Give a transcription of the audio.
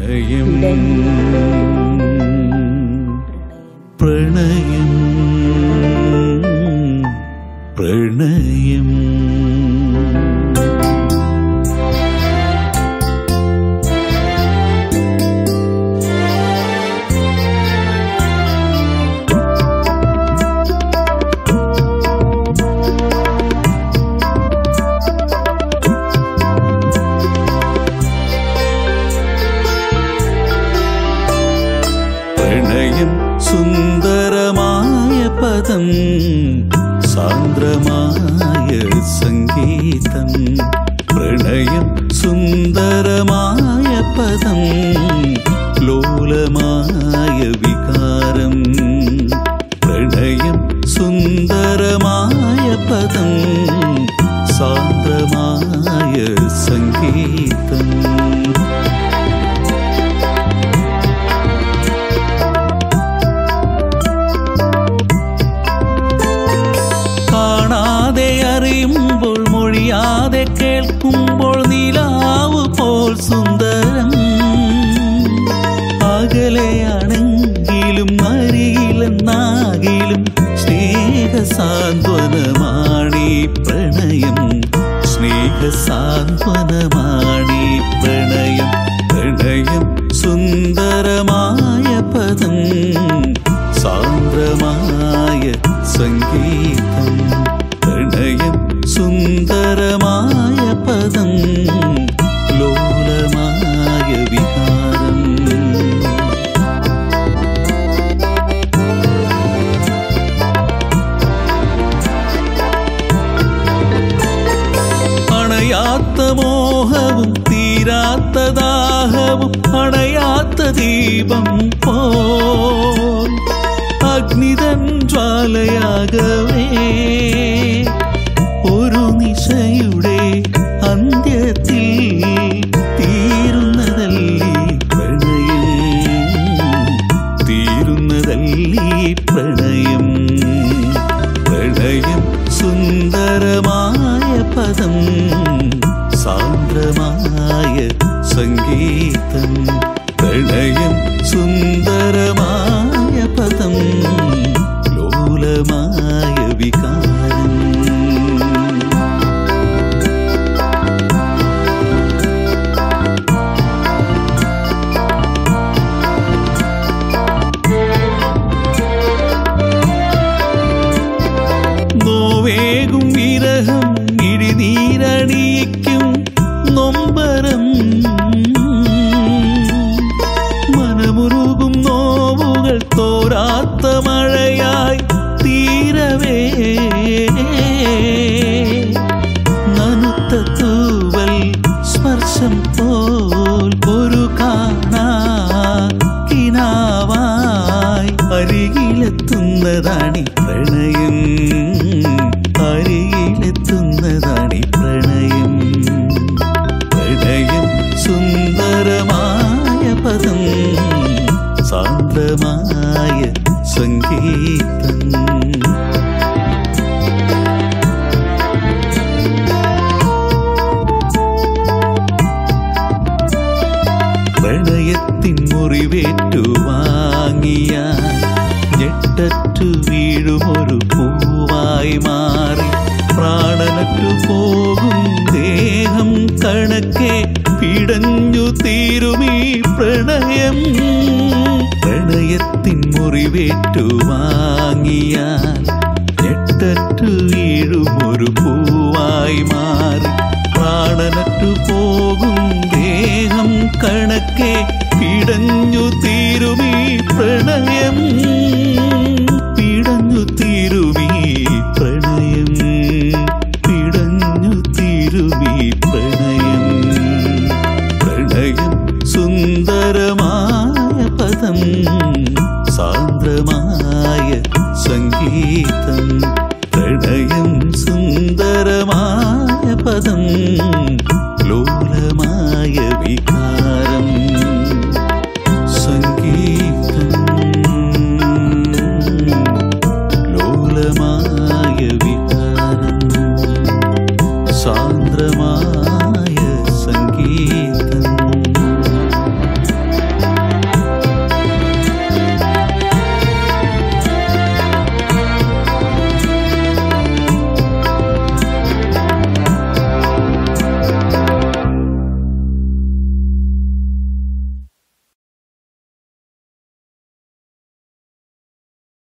പ്രണയം. പ്രണയം. പ്രണയം. പ്രണയം സുന്ദരമായ പദം സാന്ദ്രമായ കേൾക്കുമ്പോൾ നിലാവ് പോൽ സുന്ദരം അകലെയാണെങ്കിലും അരികിലെന്നാകിലും സ്നേഹ സാന്ത്വനമാണി പ്രണയം. സ്നേഹ സാന്ത്വനമാണി പ്രണയം. പ്രണയം സുന്ദരമായ പദം. സാന്ദ്രമായ സംഗീതം. പ്രണയം സുന്ദരമായ ദാഹവും അണയാത്ത ദീപം പോൽ അഗ്നിതൻ ജ്വാലയാകവേ. ഒരു നിശയുടെ അന്ത്യത്തിൽ തീരുന്നതല്ലേ പ്രണയം? തീരുന്നതല്ലേ പ്രണയം? പ്രണയം സുന്ദരമായ പദം സാന്ദ്രമായ സംഗീതം പ്രണയം സുന്ദരമായ പദം ലോലമായ വികാരം. നോവേകും വിരഹം ഇടിനീരണിയിക്കും നൊമ്പരം. അരികിലെത്തുന്നതാണി പ്രണയം. അരികിലെത്തുന്നതാണി ഞെട്ടറ്റു വീഴുമൊരു പൂവായി മാറി. പ്രാണനറ്റു പോകും ദേഹം കണക്കെ പിടഞ്ഞു തീരുമീ പ്രണയം. പ്രണയത്തിൻ മുറിവേറ്റു വാങ്ങിയാൽ ഞെട്ടറ്റു വീഴുമൊരു പൂവായി മാറി. പ്രാണനറ്റു പോകും ദേഹം കണക്കെ സുന്ദരം